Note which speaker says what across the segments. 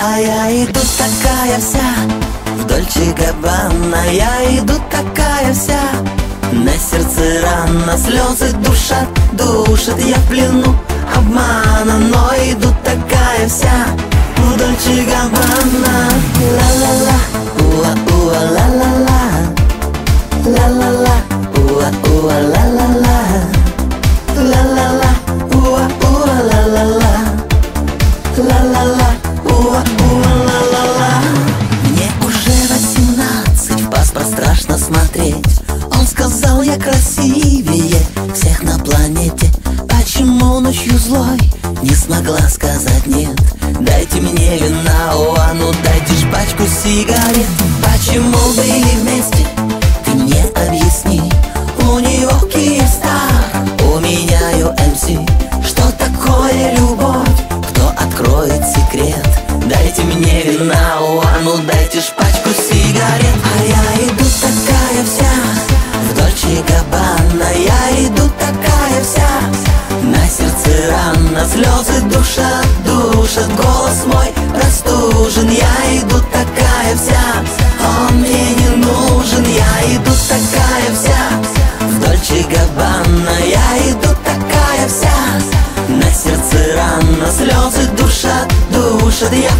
Speaker 1: А я иду такая вся В Дольче Я иду такая вся На сердце рана Слезы душат, душат. Я в плену обмана Но иду такая вся В Дольче Габбана Ла-ла-ла Уа-уа ла-ла-ла. Ла-ла-ла Уа-уа ла-ла-ла. Ла-ла-ла Уа-уа ла-ла-ла. Ла-ла-ла красивее всех на планете. Почему ночью злой? Не смогла сказать нет. Дайте мне вина, о, а ну дайте ж пачку сигарет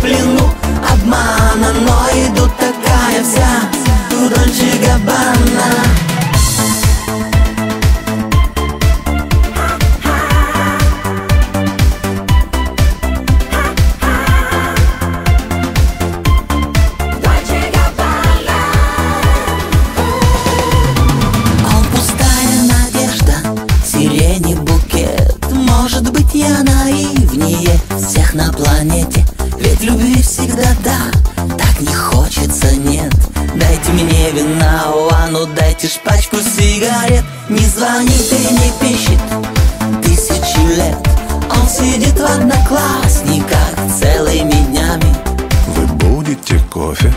Speaker 1: душат хочется нет. Дайте мне вина, а ну дайте ж пачку сигарет. Не звонит и не пишет тысячи лет Он сидит в одноклассниках целыми днями.
Speaker 2: Вы будете кофе?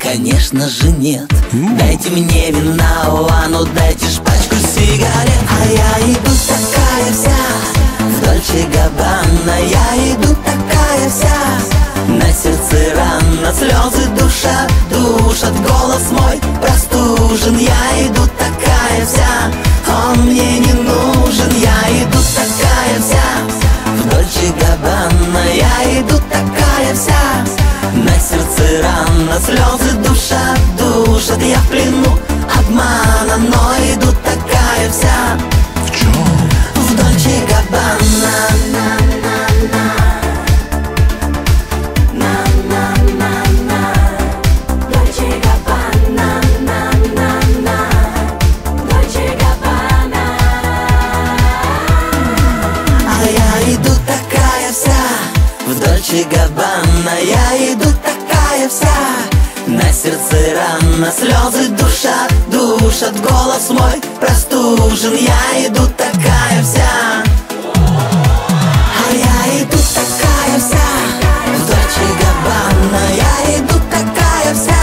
Speaker 1: Конечно же нет. Дайте мне вина, а ну дайте ж пачку сигарет. А я иду такая вся В Дольче Я иду такая вся. На сердце рана Слезы душат, душат Голос мой простужен. Я иду такая вся. Он мне не нужен. Я иду такая вся. В Дольче Я иду такая вся. На сердце рана Слезы душат, душат Я в плену
Speaker 2: В
Speaker 1: Дольче Габбана Я иду такая вся. На сердце рана Слезы душат, душат Голос мой простужен. Я иду такая вся. А я иду такая вся. В Дольче Габбана Я иду такая вся.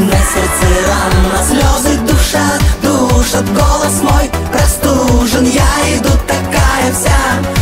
Speaker 1: На сердце рана Слезы душат, душат Голос мой простужен. Я иду такая вся